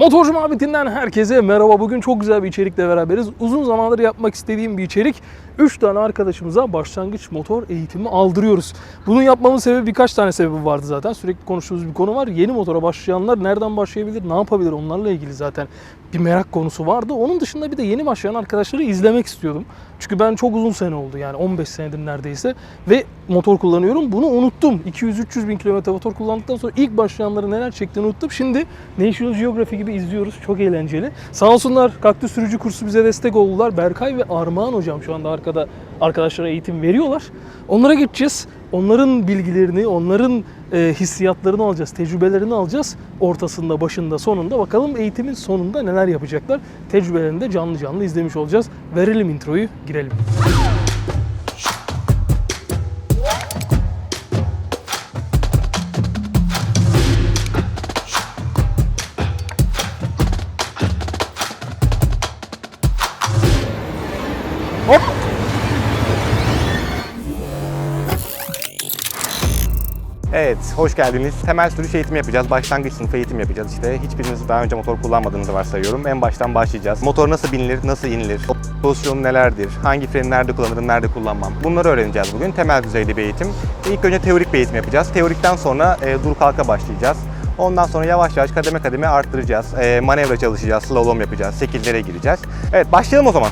Motorcu Muhabbetinden herkese merhaba. Bugün çok güzel bir içerikle beraberiz. Uzun zamandır yapmak istediğim bir içerik. 3 tane arkadaşımıza başlangıç motor eğitimi aldırıyoruz. Bunun yapmamın sebebi birkaç tane sebebi vardı zaten. Sürekli konuştuğumuz bir konu var. Yeni motora başlayanlar nereden başlayabilir, ne yapabilir onlarla ilgili zaten bir merak konusu vardı. Onun dışında bir de yeni başlayan arkadaşları izlemek istiyordum. Çünkü ben çok uzun sene oldu yani 15 senedir neredeyse ve motor kullanıyorum. Bunu unuttum. 200-300 bin kilometre motor kullandıktan sonra ilk başlayanları neler çektiğini unuttum. Şimdi National Geography gibi izliyoruz. Çok eğlenceli. Sağ olsunlar kaktüs sürücü kursu bize destek oldular. Berkay ve Armağan hocam şu anda arkada arkadaşlara eğitim veriyorlar. Onlara geçeceğiz. Onların bilgilerini, onların e, hissiyatlarını alacağız, tecrübelerini alacağız. Ortasında, başında, sonunda bakalım eğitimin sonunda neler yapacaklar. Tecrübelerini de canlı canlı izlemiş olacağız. Verelim introyu, girelim. Hoş geldiniz. Temel sürüş eğitimi yapacağız. Başlangıç sınıfı eğitim yapacağız işte. Hiçbiriniz daha önce motor kullanmadığınızı varsayıyorum. En baştan başlayacağız. Motor nasıl binilir, nasıl inilir, pozisyonu nelerdir, hangi freni nerede kullanırım, nerede kullanmam. Bunları öğreneceğiz bugün. Temel düzeyde bir eğitim. İlk önce teorik bir eğitim yapacağız. Teorikten sonra e, dur kalka başlayacağız. Ondan sonra yavaş yavaş kademe kademe arttıracağız. E, manevra çalışacağız, slalom yapacağız, sekizlere gireceğiz. Evet, başlayalım o zaman.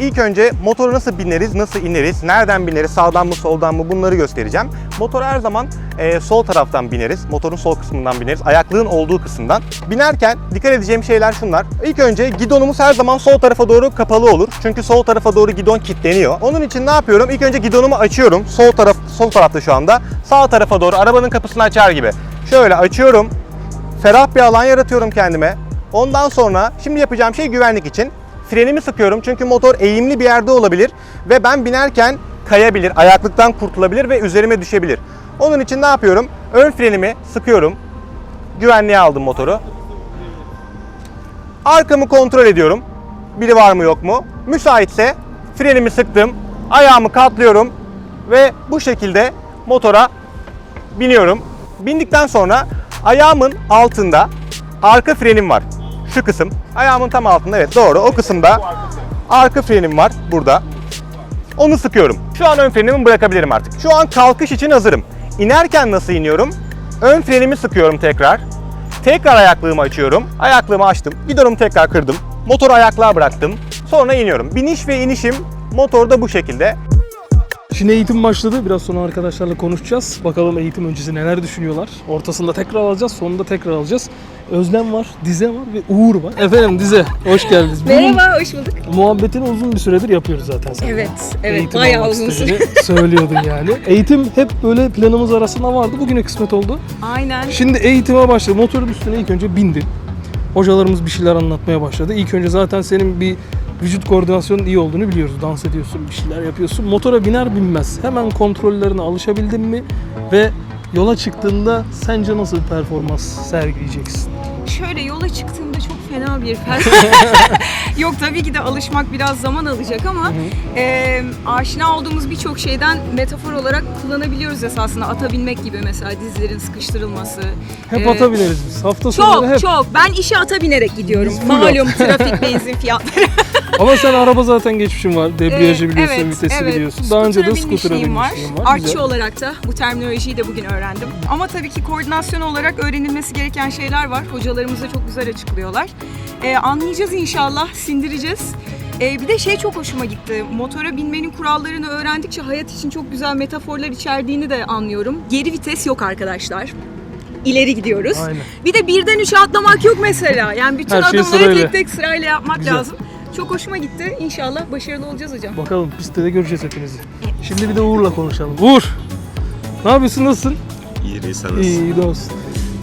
İlk önce motoru nasıl bineriz, nasıl ineriz, nereden bineriz, sağdan mı soldan mı bunları göstereceğim. Motoru her zaman e, sol taraftan bineriz, motorun sol kısmından bineriz, ayaklığın olduğu kısımdan. Binerken dikkat edeceğim şeyler şunlar. İlk önce gidonumuz her zaman sol tarafa doğru kapalı olur. Çünkü sol tarafa doğru gidon kilitleniyor. Onun için ne yapıyorum? İlk önce gidonumu açıyorum. Sol taraf sol tarafta şu anda. Sağ tarafa doğru arabanın kapısını açar gibi. Şöyle açıyorum. Ferah bir alan yaratıyorum kendime. Ondan sonra şimdi yapacağım şey güvenlik için. Frenimi sıkıyorum çünkü motor eğimli bir yerde olabilir ve ben binerken kayabilir, ayaklıktan kurtulabilir ve üzerime düşebilir. Onun için ne yapıyorum? Ön frenimi sıkıyorum. Güvenliğe aldım motoru. Arkamı kontrol ediyorum. Biri var mı yok mu? Müsaitse frenimi sıktım, ayağımı katlıyorum ve bu şekilde motora biniyorum. Bindikten sonra ayağımın altında arka frenim var. Şu kısım. Ayağımın tam altında evet doğru. O kısımda arka frenim var burada. Onu sıkıyorum. Şu an ön frenimi bırakabilirim artık. Şu an kalkış için hazırım. İnerken nasıl iniyorum? Ön frenimi sıkıyorum tekrar. Tekrar ayaklığımı açıyorum. Ayaklığımı açtım. Gidonumu tekrar kırdım. Motoru ayaklığa bıraktım. Sonra iniyorum. Biniş ve inişim motorda bu şekilde. Şimdi eğitim başladı. Biraz sonra arkadaşlarla konuşacağız. Bakalım eğitim öncesi neler düşünüyorlar. Ortasında tekrar alacağız, sonunda tekrar alacağız. Özlem var, Dize var ve Uğur var. Efendim Dize, hoş geldiniz. Bunun Merhaba, hoş bulduk. Muhabbetini uzun bir süredir yapıyoruz zaten sen. Evet, evet. Eğitim bayağı uzun süre. söylüyordun yani. Eğitim hep böyle planımız arasında vardı. Bugüne kısmet oldu. Aynen. Şimdi eğitime başladı. Motorun üstüne ilk önce bindin. Hocalarımız bir şeyler anlatmaya başladı. İlk önce zaten senin bir vücut koordinasyonun iyi olduğunu biliyoruz. Dans ediyorsun, bir şeyler yapıyorsun. Motora biner binmez hemen kontrollerine alışabildin mi? Ve yola çıktığında sence nasıl performans sergileyeceksin? Şöyle yola çıktığımda çok fena bir fel. Yok tabii ki de alışmak biraz zaman alacak ama e, aşina olduğumuz birçok şeyden metafor olarak kullanabiliyoruz esasında. Ata binmek gibi mesela dizlerin sıkıştırılması. Hep E, ata bineriz biz. Hafta sonları Çok hep. çok. Ben işe ata binerek gidiyorum. Biz. Malum trafik benzin fiyatları. Ama sen araba zaten geçmişin var. Debriyajı Ee, biliyorsun, evet, vitesi evet. biliyorsun. Daha önce de Scooter'a scooter'a binmişliğim var. binmişliğim var. Artçı Güzel. olarak da bu terminolojiyi de bugün öğrendim. Ama tabii ki koordinasyon olarak öğrenilmesi gereken şeyler var. Hocalarımız da çok güzel açıklıyorlar. Ee, anlayacağız inşallah, sindireceğiz. Ee, bir de şey çok hoşuma gitti. Motora binmenin kurallarını öğrendikçe hayat için çok güzel metaforlar içerdiğini de anlıyorum. Geri vites yok arkadaşlar. İleri gidiyoruz. Aynen. Bir de birden üçe atlamak yok mesela. Yani bütün Her şey adımları sırayla. tek tek sırayla yapmak Güzel. lazım. Çok hoşuma gitti. İnşallah başarılı olacağız hocam. Bakalım pistte de göreceğiz hepinizi. Şimdi bir de Uğur'la konuşalım. Uğur! Ne yapıyorsun, nasılsın? İyi reis sen İyi, nasılsın? iyi de olsun.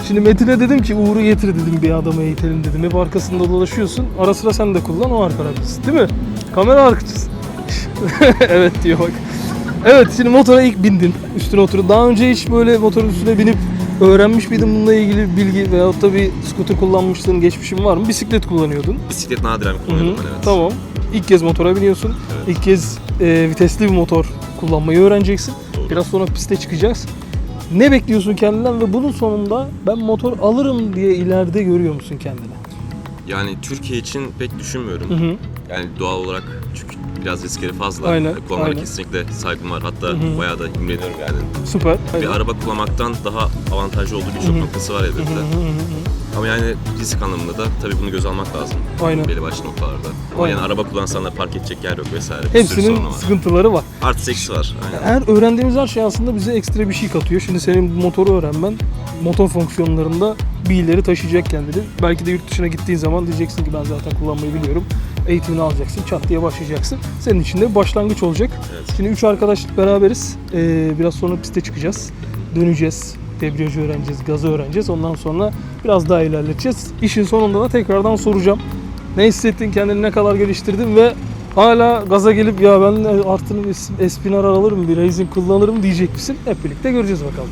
Şimdi Metin'e dedim ki Uğur'u getir dedim bir adamı eğitelim dedim. Hep arkasında dolaşıyorsun. Ara sıra sen de kullan o arkadaşısın değil mi? Kamera arkacısın. evet diyor bak. Evet şimdi motora ilk bindin. Üstüne oturdun. Daha önce hiç böyle motorun üstüne binip öğrenmiş miydin bununla ilgili bilgi veyahut da bir scooter kullanmışlığın geçmişin var mı? Bisiklet kullanıyordun. Bisiklet nadiren kullanıyorum ben evet. Tamam. İlk kez motora biniyorsun. Evet. İlk kez e, vitesli bir motor kullanmayı öğreneceksin. Doğru. Biraz sonra piste çıkacağız. Ne bekliyorsun kendinden ve bunun sonunda ben motor alırım diye ileride görüyor musun kendini? Yani Türkiye için pek düşünmüyorum. Hı hı. Yani doğal olarak çünkü biraz riskleri fazla. Aynen, Kullanmana aynen. kesinlikle saygım var. Hatta Hı hı. bayağı da imreniyorum yani. Süper. Bir araba kullanmaktan daha avantajlı olduğu birçok noktası var elbette. Hı hı hı hı. Ama yani risk anlamında da tabii bunu göz almak lazım. Aynen. Belli başlı noktalarda. Ama Aynen. yani araba kullansan da park edecek yer yok vesaire. Bir sürü Hepsinin sorunu var. sıkıntıları var. Artı eksi var. Aynen. Her öğrendiğimiz her şey aslında bize ekstra bir şey katıyor. Şimdi senin bu motoru öğrenmen motor fonksiyonlarında bir ileri taşıyacak kendini. Belki de yurt dışına gittiğin zaman diyeceksin ki ben zaten kullanmayı biliyorum. Eğitimini alacaksın, çat diye başlayacaksın. Senin için de bir başlangıç olacak. Evet. Şimdi üç arkadaşlık beraberiz. Ee, biraz sonra piste çıkacağız. Döneceğiz. Debriyajı öğreneceğiz, gazı öğreneceğiz. Ondan sonra biraz daha ilerleteceğiz. İşin sonunda da tekrardan soracağım. Ne hissettin, kendini ne kadar geliştirdin ve hala gaza gelip ya ben es- Espinar alırım, bir Racing kullanırım diyecek misin? Hep birlikte göreceğiz bakalım.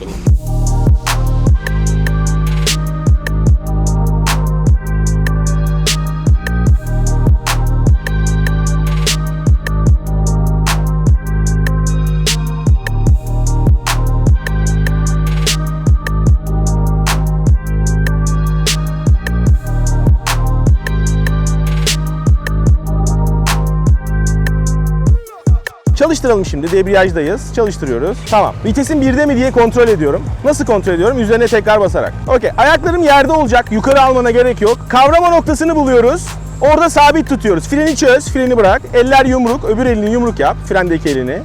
Çalıştıralım şimdi. Debriyajdayız. Çalıştırıyoruz. Tamam. Vitesin birde mi diye kontrol ediyorum. Nasıl kontrol ediyorum? Üzerine tekrar basarak. Okey. Ayaklarım yerde olacak. Yukarı almana gerek yok. Kavrama noktasını buluyoruz. Orada sabit tutuyoruz. Freni çöz, freni bırak. Eller yumruk, öbür elini yumruk yap. Frendeki elini.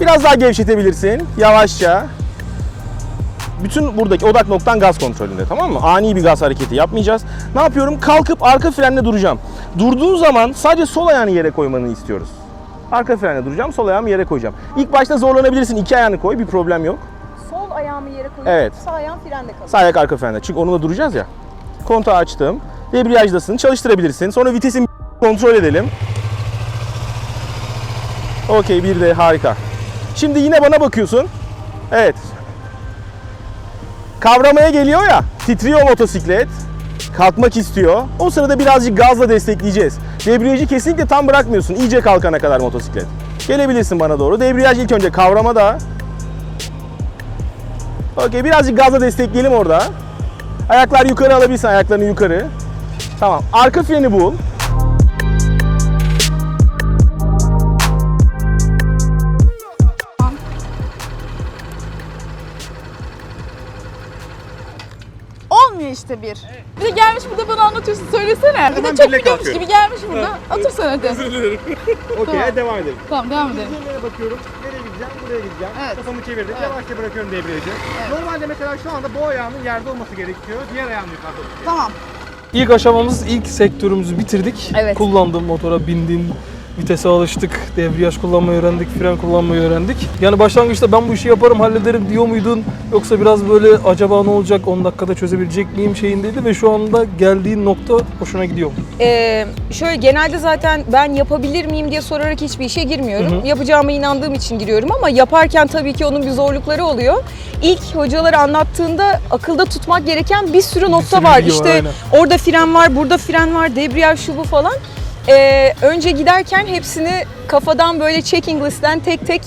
Biraz daha gevşetebilirsin. Yavaşça. Bütün buradaki odak noktan gaz kontrolünde tamam mı? Ani bir gaz hareketi yapmayacağız. Ne yapıyorum? Kalkıp arka frenle duracağım. Durduğun zaman sadece sol ayağını yere koymanı istiyoruz. Arka frenle duracağım, sol ayağımı yere koyacağım. İlk başta zorlanabilirsin, iki ayağını koy, bir problem yok. Sol ayağımı yere koyup Evet. sağ ayağım frende kalıyor. Sağ ayak arka frende. Çünkü onunla duracağız ya. Kontağı açtım. Debriyajdasın, çalıştırabilirsin. Sonra vitesin kontrol edelim. Okey, bir de harika. Şimdi yine bana bakıyorsun. Evet. Kavramaya geliyor ya, titriyor motosiklet. Kalkmak istiyor. O sırada birazcık gazla destekleyeceğiz. Debriyajı kesinlikle tam bırakmıyorsun. İyice kalkana kadar motosiklet. Gelebilirsin bana doğru. Debriyaj ilk önce kavramada. Okey birazcık gazla destekleyelim orada. Ayaklar yukarı alabilirsin ayaklarını yukarı. Tamam. Arka freni bul. İşte bir. Bir de gelmiş burada bana anlatıyorsun söylesene. Bir de çok birle biliyormuş kalkıyorum. gibi gelmiş burada. Otur sen hadi. Okey Tamam. devam edelim. Tamam devam edelim. Nereye bakıyorum? Nereye gideceğim? Buraya gideceğim. Evet. Kafamı çevirdim. Evet. Yavaşça bırakıyorum debriyajı. Normalde mesela şu anda bu ayağımın yerde olması gerekiyor. Diğer ayağım yukarıda olacak. Tamam. İlk aşamamız, ilk sektörümüzü bitirdik. Evet. Kullandın motora, bindin, vitese alıştık, debriyaj kullanmayı öğrendik, fren kullanmayı öğrendik. Yani başlangıçta ben bu işi yaparım, hallederim diyor muydun? Yoksa biraz böyle acaba ne olacak, 10 dakikada çözebilecek miyim şeyindeydi ve şu anda geldiğin nokta hoşuna gidiyor? Ee, şöyle genelde zaten ben yapabilir miyim diye sorarak hiçbir işe girmiyorum. Hı hı. Yapacağıma inandığım için giriyorum ama yaparken tabii ki onun bir zorlukları oluyor. İlk hocaları anlattığında akılda tutmak gereken bir sürü nokta sürü var. var, işte aynen. orada fren var, burada fren var, debriyaj şu bu falan. Ee, önce giderken hepsini kafadan böyle checking listten tek tek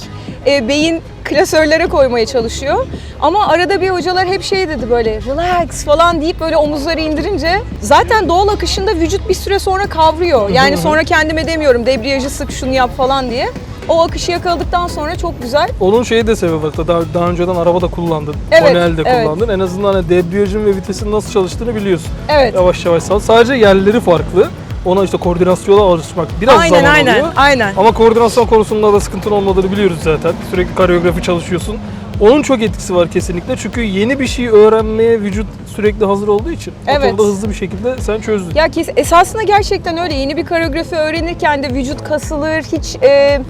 e, beyin klasörlere koymaya çalışıyor. Ama arada bir hocalar hep şey dedi böyle relax falan deyip böyle omuzları indirince zaten doğal akışında vücut bir süre sonra kavruyor. Yani sonra kendime demiyorum debriyajı sık şunu yap falan diye. O akışı yakaladıktan sonra çok güzel. Onun şeyi de sebebi var. Daha, daha önceden araba da kullandın. Evet, Manuel de evet. kullandın. En azından hani debriyajın ve vitesin nasıl çalıştığını biliyorsun. Evet. Yavaş yavaş sal. Sadece yerleri farklı. Ona işte koordinasyona alışmak biraz aynen zaman aynen alıyor. aynen. Ama koordinasyon konusunda da sıkıntın olmadığını biliyoruz zaten. Sürekli koreografi çalışıyorsun. Onun çok etkisi var kesinlikle. Çünkü yeni bir şey öğrenmeye vücut sürekli hazır olduğu için Evet. motorda hızlı bir şekilde sen çözdün. Ya kes, esasında gerçekten öyle. Yeni bir koreografi öğrenirken de vücut kasılır. Hiç e,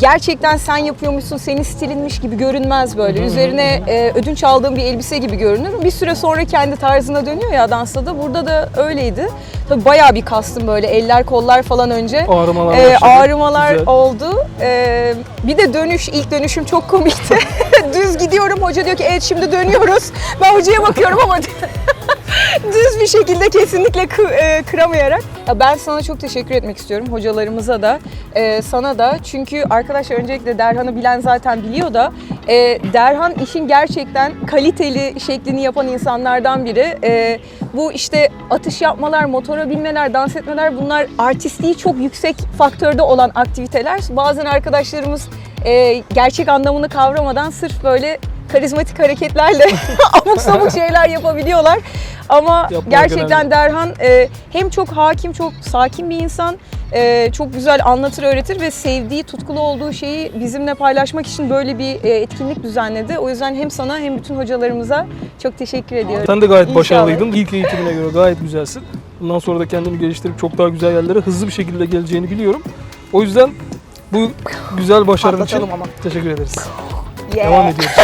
gerçekten sen yapıyormuşsun, senin stilinmiş gibi görünmez böyle. Üzerine e, ödünç aldığın bir elbise gibi görünür. Bir süre sonra kendi tarzına dönüyor ya dansta da. Burada da öyleydi. Tabii bayağı bir kastım böyle eller kollar falan önce. Ağrımalar başladı. ağrımalar Güzel. oldu. Ee, bir de dönüş, ilk dönüşüm çok komikti. Düz gidiyorum, hoca diyor ki evet şimdi dönüyoruz. Ben hocaya bakıyorum ama düz hiçbir şekilde kesinlikle e, kıramayarak. Ya ben sana çok teşekkür etmek istiyorum. Hocalarımıza da, e, sana da. Çünkü arkadaşlar öncelikle Derhan'ı bilen zaten biliyor da e, Derhan işin gerçekten kaliteli şeklini yapan insanlardan biri. Bu işte atış yapmalar, motora binmeler, dans etmeler bunlar artistliği çok yüksek faktörde olan aktiviteler. Bazen arkadaşlarımız gerçek anlamını kavramadan sırf böyle karizmatik hareketlerle abuk sabuk şeyler yapabiliyorlar. Ama Yapmak gerçekten önemli. Derhan e, hem çok hakim, çok sakin bir insan, e, çok güzel anlatır, öğretir ve sevdiği, tutkulu olduğu şeyi bizimle paylaşmak için böyle bir e, etkinlik düzenledi. O yüzden hem sana hem bütün hocalarımıza çok teşekkür ediyorum. Sen de gayet İnşallah. başarılıydın. İlk eğitimine göre gayet güzelsin. Bundan sonra da kendini geliştirip çok daha güzel yerlere hızlı bir şekilde geleceğini biliyorum. O yüzden bu güzel başarın için ama. teşekkür ederiz. Yeah. Devam ediyoruz.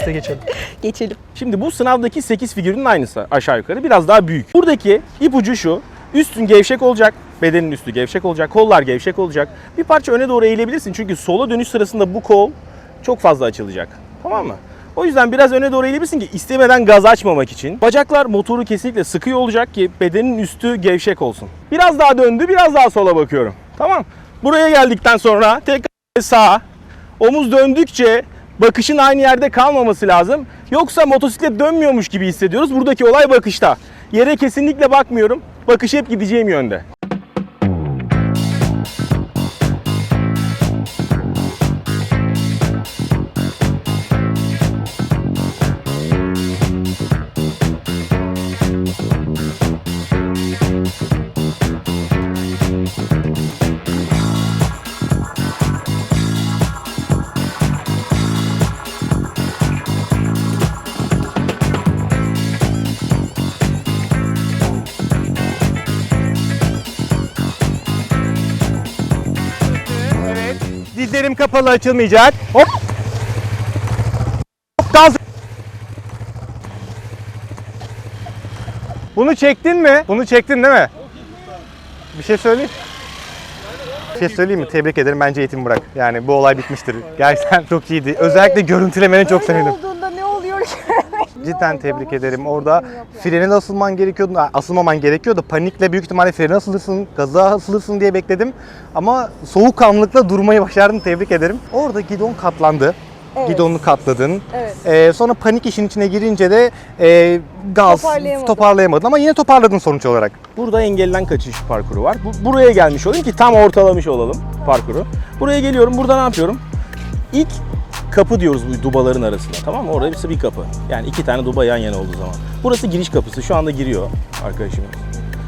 Piste geçelim. Geçelim. Şimdi bu sınavdaki 8 figürün aynısı aşağı yukarı biraz daha büyük. Buradaki ipucu şu. Üstün gevşek olacak. Bedenin üstü gevşek olacak. Kollar gevşek olacak. Bir parça öne doğru eğilebilirsin. Çünkü sola dönüş sırasında bu kol çok fazla açılacak. Tamam mı? O yüzden biraz öne doğru eğilebilirsin ki istemeden gaz açmamak için. Bacaklar motoru kesinlikle sıkıyor olacak ki bedenin üstü gevşek olsun. Biraz daha döndü, biraz daha sola bakıyorum. Tamam. Buraya geldikten sonra tekrar sağa. Omuz döndükçe bakışın aynı yerde kalmaması lazım. Yoksa motosiklet dönmüyormuş gibi hissediyoruz. Buradaki olay bakışta. Yere kesinlikle bakmıyorum. Bakış hep gideceğim yönde. Dizlerim kapalı açılmayacak. Hop. Hop gaz. Bunu çektin mi? Bunu çektin değil mi? Bir şey söyleyeyim. Bir şey söyleyeyim mi? Tebrik ederim. Bence eğitimi bırak. Yani bu olay bitmiştir. Gerçekten çok iyiydi. Özellikle görüntülemeni çok sevindim. olduğunda ne oluyor ki? Cidden tebrik ederim. Orada frene asılman gerekiyordu. Asılmaman gerekiyordu. Panikle büyük ihtimalle frene asılırsın, gaza asılırsın diye bekledim. Ama soğukkanlılıkla durmayı başardın. Tebrik ederim. Orada gidon katlandı. Evet. Gidonu katladın. Evet. Ee, sonra panik işin içine girince de e, gaz Toparlayamadın. toparlayamadın ama yine toparladın sonuç olarak. Burada engelliden kaçış parkuru var. Bu- buraya gelmiş olayım ki tam ortalamış olalım parkuru. Buraya geliyorum. Burada ne yapıyorum? İlk kapı diyoruz bu dubaların arasında. Tamam mı? Orada bir kapı. Yani iki tane duba yan yana olduğu zaman. Burası giriş kapısı. Şu anda giriyor arkadaşımız.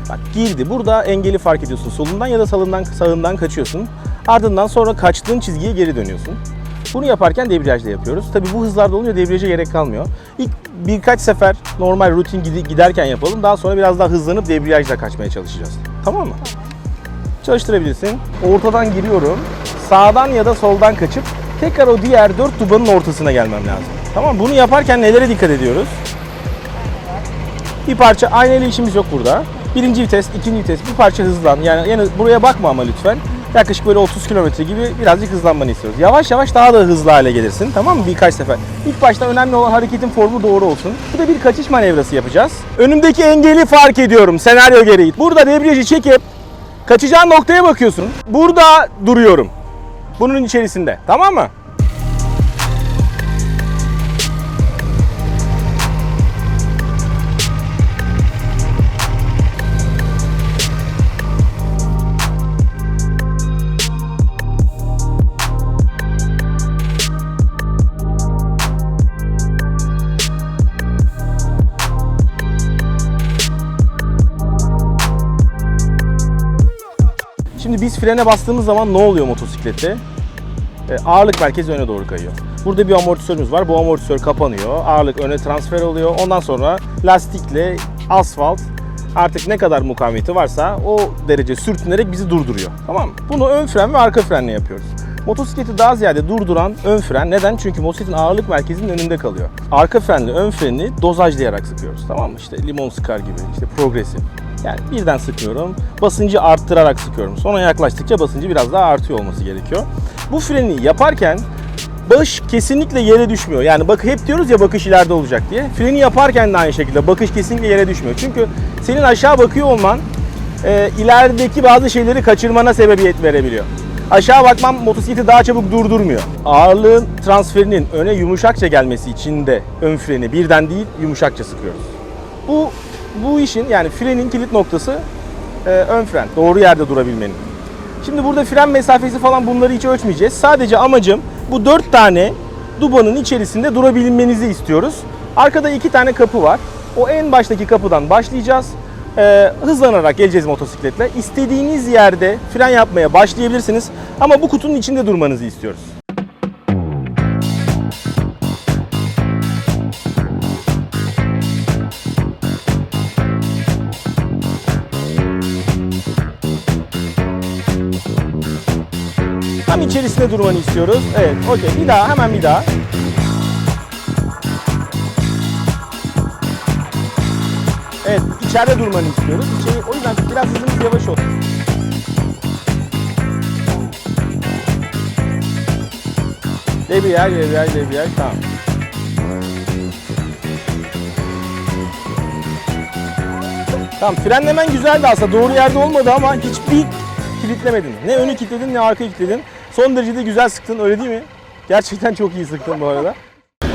Bak girdi. Burada engeli fark ediyorsun. Solundan ya da sağından, sağından kaçıyorsun. Ardından sonra kaçtığın çizgiye geri dönüyorsun. Bunu yaparken debriyajla yapıyoruz. Tabii bu hızlarda olunca debriyaja gerek kalmıyor. İlk birkaç sefer normal rutin giderken yapalım. Daha sonra biraz daha hızlanıp debriyajla kaçmaya çalışacağız. Tamam mı? Çalıştırabilirsin. Ortadan giriyorum. Sağdan ya da soldan kaçıp tekrar o diğer dört dubanın ortasına gelmem lazım. Tamam? Bunu yaparken nelere dikkat ediyoruz? Bir parça aynayla işimiz yok burada. Birinci vites, ikinci vites bir parça hızlan. Yani, yani buraya bakma ama lütfen. Yaklaşık böyle 30 kilometre gibi birazcık hızlanmanı istiyoruz. Yavaş yavaş daha da hızlı hale gelirsin tamam mı birkaç sefer. İlk başta önemli olan hareketin formu doğru olsun. Burada bir kaçış manevrası yapacağız. Önümdeki engeli fark ediyorum senaryo gereği. Burada debriyajı çekip kaçacağın noktaya bakıyorsun. Burada duruyorum. Bunun içerisinde tamam mı? Biz frene bastığımız zaman ne oluyor motosiklette? E, ağırlık merkezi öne doğru kayıyor. Burada bir amortisörümüz var. Bu amortisör kapanıyor. Ağırlık öne transfer oluyor. Ondan sonra lastikle asfalt artık ne kadar mukavemeti varsa o derece sürtünerek bizi durduruyor. Tamam mı? Bunu ön fren ve arka frenle yapıyoruz. Motosikleti daha ziyade durduran ön fren. Neden? Çünkü motosikletin ağırlık merkezinin önünde kalıyor. Arka frenle ön freni dozajlayarak sıkıyoruz. Tamam mı? İşte limon sıkar gibi, işte progresif. Yani birden sıkıyorum. Basıncı arttırarak sıkıyorum. Sonra yaklaştıkça basıncı biraz daha artıyor olması gerekiyor. Bu freni yaparken Baş kesinlikle yere düşmüyor. Yani bak hep diyoruz ya bakış ileride olacak diye. Freni yaparken de aynı şekilde bakış kesinlikle yere düşmüyor. Çünkü senin aşağı bakıyor olman e, ilerideki bazı şeyleri kaçırmana sebebiyet verebiliyor. Aşağı bakmam motosikleti daha çabuk durdurmuyor. Ağırlığın transferinin öne yumuşakça gelmesi için de ön freni birden değil yumuşakça sıkıyoruz. Bu bu işin yani frenin kilit noktası e, ön fren. Doğru yerde durabilmenin. Şimdi burada fren mesafesi falan bunları hiç ölçmeyeceğiz. Sadece amacım bu dört tane dubanın içerisinde durabilmenizi istiyoruz. Arkada iki tane kapı var. O en baştaki kapıdan başlayacağız. Ee, hızlanarak geleceğiz motosikletle. İstediğiniz yerde fren yapmaya başlayabilirsiniz. Ama bu kutunun içinde durmanızı istiyoruz. Tam içerisinde durmanı istiyoruz. Evet, okey. Bir daha, hemen bir daha. Evet, içeride durmanı istiyoruz. İçeri, o yüzden biraz hızımız yavaş olsun. Debriyaj, debriyaj, debriyaj. Tamam. Tamam, frenlemen güzeldi aslında. Doğru yerde olmadı ama hiçbir kilitlemedin. Ne önü kilitledin ne arka kilitledin. Son derece güzel sıktın öyle değil mi? Gerçekten çok iyi sıktın bu arada.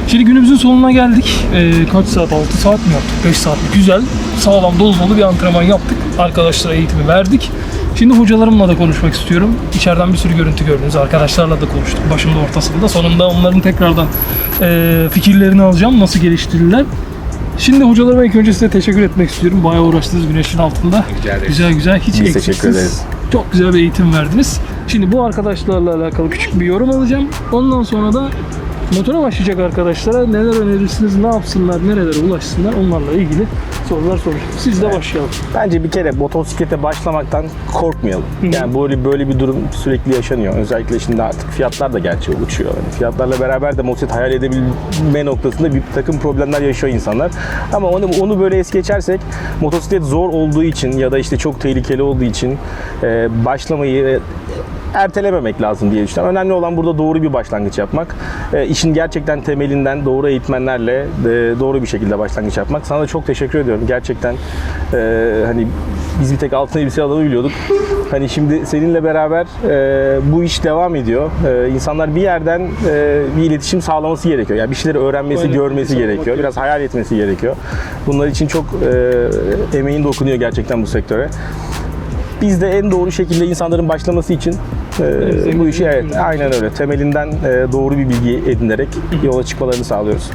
Şimdi günümüzün sonuna geldik. Ee, kaç saat? 6 saat mi yaptık? 5 saat. Güzel, sağlam, dolu dolu bir antrenman yaptık. Arkadaşlara eğitimi verdik. Şimdi hocalarımla da konuşmak istiyorum. İçeriden bir sürü görüntü gördünüz. Arkadaşlarla da konuştuk. Başımda ortasında. Sonunda onların tekrardan e, fikirlerini alacağım. Nasıl geliştirirler. Şimdi hocalarıma ilk önce size teşekkür etmek istiyorum. Bayağı uğraştınız güneşin altında. Rica. Güzel güzel. Hiç Biz eksiksiz. Çok güzel bir eğitim verdiniz. Şimdi bu arkadaşlarla alakalı küçük bir yorum alacağım. Ondan sonra da motora başlayacak arkadaşlara neler önerirsiniz, ne yapsınlar, nerelere ulaşsınlar onlarla ilgili sorular soracağım. Siz de başlayalım. Bence bir kere motosiklete başlamaktan korkmayalım. Yani böyle böyle bir durum sürekli yaşanıyor. Özellikle şimdi artık fiyatlar da gerçi uçuyor. Yani fiyatlarla beraber de motosiklet hayal edebilme noktasında bir takım problemler yaşıyor insanlar. Ama onu onu böyle es geçersek motosiklet zor olduğu için ya da işte çok tehlikeli olduğu için e, başlamayı e, ertelememek lazım diye düşünüyorum. Önemli olan burada doğru bir başlangıç yapmak. E, işin gerçekten temelinden doğru eğitmenlerle e, doğru bir şekilde başlangıç yapmak. Sana da çok teşekkür ediyorum. Gerçekten e, hani biz bir tek altın elbise adamı biliyorduk. Hani şimdi seninle beraber e, bu iş devam ediyor. E, insanlar bir yerden e, bir iletişim sağlaması gerekiyor. Yani bir şeyleri öğrenmesi, Aynen. görmesi İnsan gerekiyor. bakıyor. Biraz hayal etmesi gerekiyor. Bunlar için çok e, emeğin dokunuyor gerçekten bu sektöre. Biz de en doğru şekilde insanların başlaması için e, bu işi evet aynen öyle temelinden e, doğru bir bilgi edinerek yola çıkmalarını sağlıyoruz.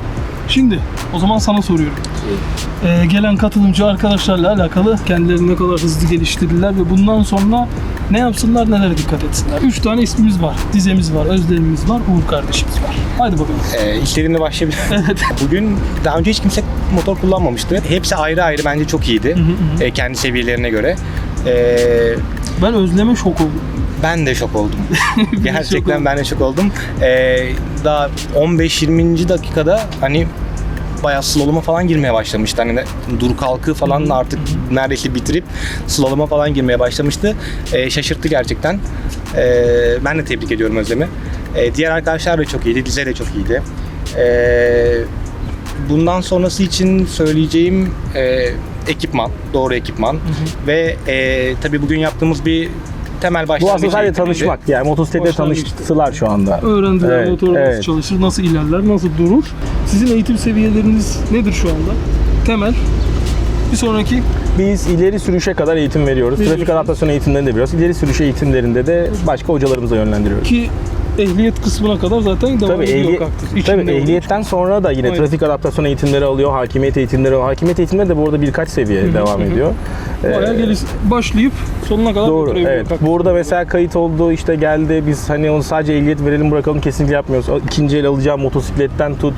Şimdi o zaman sana soruyorum. Ee, gelen katılımcı arkadaşlarla alakalı kendilerini ne kadar hızlı geliştirdiler ve bundan sonra ne yapsınlar, nelere dikkat etsinler. Üç tane ismimiz var. Dizemiz var, Özlemimiz var, Uğur kardeşimiz var. Haydi bakalım. Ee, işlerine başlayabilir. Bugün daha önce hiç kimse motor kullanmamıştı. Hepsi ayrı ayrı bence çok iyiydi. Ee, kendi seviyelerine göre. Ee, Ben Özlem'e şok oldum. Ben de şok oldum. Gerçekten ben de şok oldum. Ee, daha 15-20. dakikada hani bayağı slaloma falan girmeye başlamıştı. Hani dur kalkı falan artık neredeyse bitirip slaloma falan girmeye başlamıştı. Ee, şaşırttı gerçekten. Ee, ben de tebrik ediyorum Özlem'i. Ee, diğer arkadaşlar da çok iyiydi. Dize de çok iyiydi. Ee, bundan sonrası için söyleyeceğim e, ekipman, doğru ekipman ve e, tabii bugün yaptığımız bir temel Bu başlangıç aslında sadece eğitimiydi. tanışmak. Yani motosikletle Başlangıç. tanıştılar şu anda. Öğrendiler Evet, motor nasıl evet. çalışır, nasıl ilerler, nasıl durur. Sizin eğitim seviyeleriniz nedir şu anda? Temel. Bir sonraki Biz ileri sürüşe kadar eğitim veriyoruz. Trafik Veriyorsunuz. adaptasyon eğitimlerini de veriyoruz. İleri sürüş eğitimlerinde de başka hocalarımıza yönlendiriyoruz. ki ehliyet kısmına kadar zaten devam Tabii, ediyor ehli- aktif. tabii İçinde olduğu için. ehliyetten sonra da yine Aynen. trafik adaptasyon eğitimleri alıyor, hakimiyet eğitimleri alıyor. Hakimiyet eğitimleri de bu arada birkaç seviye devam ediyor. Bayağı Ee, geliş, başlayıp sonuna kadar Doğru. Evet. aktif. Burada mesela kayıt oldu, işte geldi. Biz hani onu sadece ehliyet verelim bırakalım kesinlikle yapmıyoruz. İkinci el alacağım motosikletten tut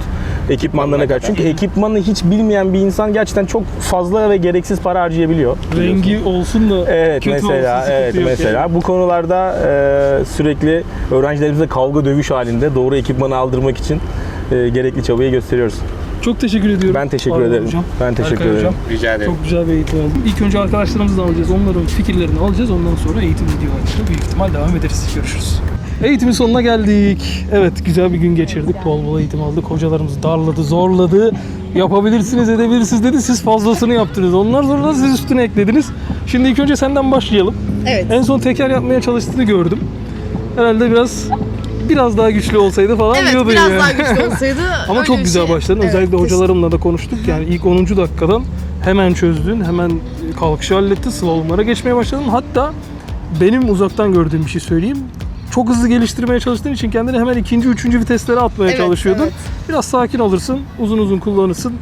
ekipmanlarına kadar. Çünkü ekipmanı hiç bilmeyen bir insan gerçekten çok fazla ve gereksiz para harcayabiliyor. Rengi olsun da Evet kötü mesela, olsun, evet mesela yani. bu konularda e, sürekli öğrencilerimizle kavga dövüş halinde doğru ekipmanı aldırmak için e, gerekli çabayı gösteriyoruz. Çok teşekkür ediyorum. Ben teşekkür Arda ederim. Hocam. Ben teşekkür Berkay ederim. Hocam. Rica ederim. Çok güzel bir eğitim oldu. İlk önce arkadaşlarımızı da alacağız. Onların fikirlerini alacağız. Ondan sonra eğitim videolarıyla büyük ihtimal devam ederiz. Görüşürüz. Eğitimin sonuna geldik. Evet güzel bir gün geçirdik. Bol bol eğitim aldık. Hocalarımız darladı, zorladı. Yapabilirsiniz, edebilirsiniz dedi. Siz fazlasını yaptınız. Onlar zorladı, siz üstüne eklediniz. Şimdi ilk önce senden başlayalım. Evet. En son teker yapmaya çalıştığını gördüm. Herhalde biraz biraz daha güçlü olsaydı falan Evet diyordun biraz yani. daha güçlü olsaydı. Ama çok güzel şey. başladın. Evet, Özellikle hocalarımla da konuştuk. Yani ilk 10. dakikadan hemen çözdün. Hemen kalkışı hallettin. Slalomlara geçmeye başladın. Hatta benim uzaktan gördüğüm bir şey söyleyeyim. Çok hızlı geliştirmeye çalıştığın için kendini hemen ikinci, üçüncü viteslere atmaya Evet, çalışıyordun. evet. Biraz sakin olursun, uzun uzun kullanırsın.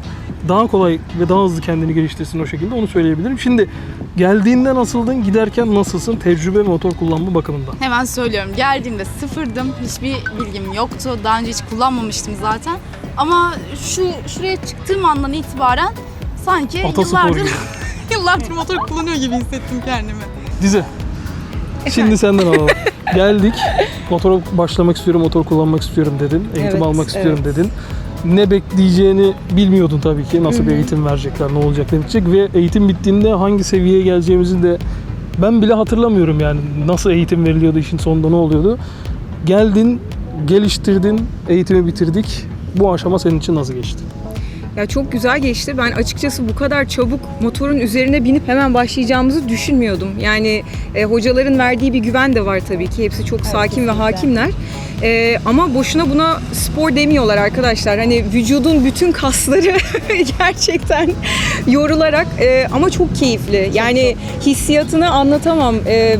Daha kolay ve daha hızlı kendini geliştirsin o şekilde onu söyleyebilirim. Şimdi geldiğinde nasıldın, giderken nasılsın tecrübe motor kullanma bakımından? Hemen söylüyorum. Geldiğimde sıfırdım. Hiçbir bilgim yoktu. Daha önce hiç kullanmamıştım zaten. Ama şu şuraya çıktığım andan itibaren sanki Ataspor yıllardır gibi. yıllardır motor kullanıyor gibi hissettim kendimi. Dize. Şimdi senden alalım. Geldik. Motora başlamak istiyorum, motor kullanmak istiyorum dedin. Eğitim Evet, almak istiyorum dedin. Ne bekleyeceğini bilmiyordun tabii ki. Nasıl bir eğitim verecekler, ne olacak, ne bitecek ve eğitim bittiğinde hangi seviyeye geleceğimizi de ben bile hatırlamıyorum yani. Nasıl eğitim veriliyordu, işin sonunda ne oluyordu. Geldin, geliştirdin, eğitimi bitirdik. Bu aşama senin için nasıl geçti? Ya çok güzel geçti. Ben açıkçası bu kadar çabuk motorun üzerine binip hemen başlayacağımızı düşünmüyordum. Yani e, hocaların verdiği bir güven de var tabii ki. Hepsi çok sakin ve hakimler. E, ama boşuna buna spor demiyorlar arkadaşlar. Hani vücudun bütün kasları gerçekten yorularak e, ama çok keyifli. Yani hissiyatını anlatamam. E,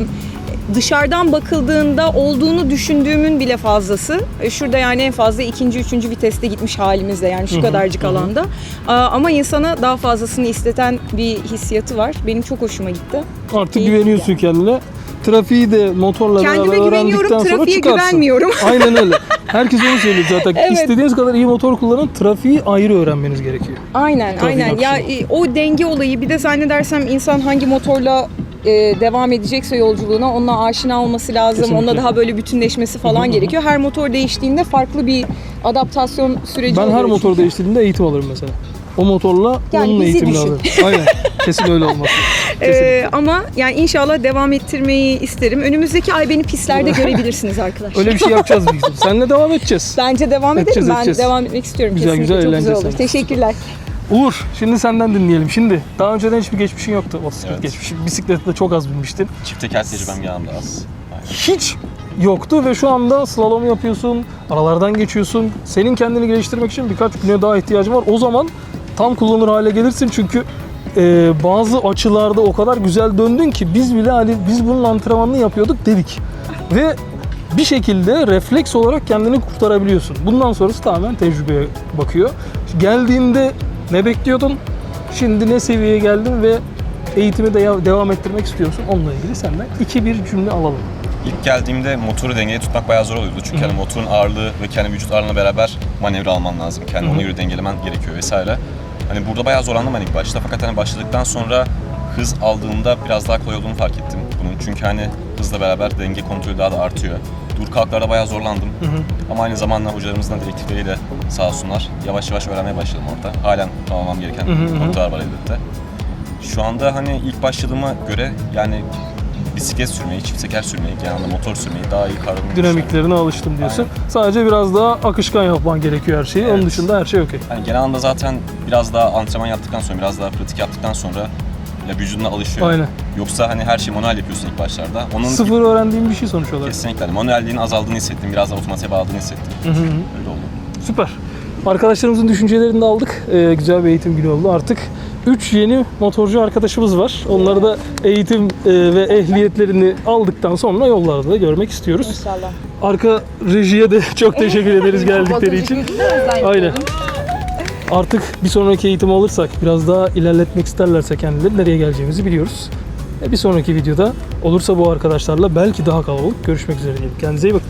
dışarıdan bakıldığında olduğunu düşündüğümün bile fazlası. E, Şurada yani en fazla ikinci, üçüncü viteste gitmiş halimizde yani şu kadarcık alanda. Ama insana daha fazlasını isteten bir hissiyatı var. Benim çok hoşuma gitti. Artık Keyifli güveniyorsun kendine. Trafiği de motorla Kendime beraber güveniyorum, öğrendikten sonra trafiğe çıkarsın. güvenmiyorum. Aynen öyle. Herkes onu söylüyor zaten. Evet. İstediğiniz kadar iyi motor kullanın, trafiği ayrı öğrenmeniz gerekiyor. Aynen, Trafiğin aynen. Ya akışı. e, o denge olayı bir de zannedersem insan hangi motorla e, devam edecekse yolculuğuna onunla aşina olması lazım. Kesinlikle. Onunla daha böyle bütünleşmesi falan gerekiyor. Her motor değiştiğinde farklı bir adaptasyon süreci Ben her motor çünkü. değiştirdiğimde eğitim alırım mesela. O motorla Yani onun eğitimini alırım. Aynen. Kesin öyle. Kesin. Ee, ama yani inşallah devam ettirmeyi isterim. Önümüzdeki ay beni pistlerde görebilirsiniz arkadaşlar. öyle bir şey yapacağız biz. Seninle devam edeceğiz. Bence devam edelim. Edeceğiz, ben edeceğiz. devam etmek istiyorum. Güzel, Kesinlikle güzel, çok güzel olur. seninle. Teşekkürler. Uğur, şimdi senden dinleyelim. Şimdi daha önceden hiçbir geçmişin yoktu. Motosiklet Evet. geçmişin. Bisiklette çok az binmiştin. Çift teker tecrübem yanımda az. Aynen. Hiç yoktu ve şu anda slalom yapıyorsun, aralardan geçiyorsun. Senin kendini geliştirmek için birkaç güne daha ihtiyacın var. O zaman tam kullanır hale gelirsin çünkü e, bazı açılarda o kadar güzel döndün ki biz bile hani biz bunun antrenmanını yapıyorduk dedik. Ve bir şekilde refleks olarak kendini kurtarabiliyorsun. Bundan sonrası tamamen tecrübeye bakıyor. Geldiğinde ne bekliyordun? Şimdi ne seviyeye geldin ve eğitimi de devam ettirmek istiyorsun? Onunla ilgili senden iki bir cümle alalım. İlk geldiğimde motoru dengeye tutmak bayağı zor oluyordu. Çünkü hani motorun ağırlığı ve kendi vücut ağırlığına beraber manevra alman lazım. Kendi ona göre dengelemen gerekiyor vesaire. Hani burada bayağı zorlandım ben ilk başta. Fakat hani başladıktan sonra hız aldığımda biraz daha kolay olduğunu fark ettim bunun. Çünkü hani hızla beraber denge kontrolü daha da artıyor. Dur kalklarda bayağı zorlandım. Ama aynı zamanda hocalarımızın da direktifleriyle sağ olsunlar yavaş yavaş öğrenmeye başladım orada. Halen tamamlam gereken hı hı. noktalar var elbette. Şu anda hani ilk başladığıma göre yani bisiklet sürmeyi, çift teker sürmeyi, genelde motor sürmeyi daha iyi düşünüyorum. dinamiklerine alıştım diyorsun. Sadece biraz daha akışkan yapman gerekiyor her şeyi. Onun Evet. dışında her şey okey. Yani genel anlamda zaten biraz daha antrenman yaptıktan sonra, biraz daha pratik yaptıktan sonra ya vücuduna alışıyor. Aynen. Yoksa hani her şeyi manuel yapıyorsun ilk başlarda. Onun Sıfır öğrendiğim bir şey sonuç olarak. kesinlikle hani manuelliğin azaldığını hissettim, biraz da otomatiğe bağladığını hissettim. Hı hı hı. Öyle oldu. Süper. Arkadaşlarımızın düşüncelerini de aldık. Ee, güzel bir eğitim günü oldu. Artık 3 yeni motorcu arkadaşımız var. Onları da eğitim e, ve ehliyetlerini aldıktan sonra yollarda da görmek istiyoruz. İnşallah. Arka rejiye de çok teşekkür ederiz geldikleri için. Aynen. Artık bir sonraki eğitim alırsak, biraz daha ilerletmek isterlerse kendileri nereye geleceğimizi biliyoruz. E, Bir sonraki videoda olursa bu arkadaşlarla belki daha kalabalık görüşmek üzere diyelim. Kendinize iyi bakın.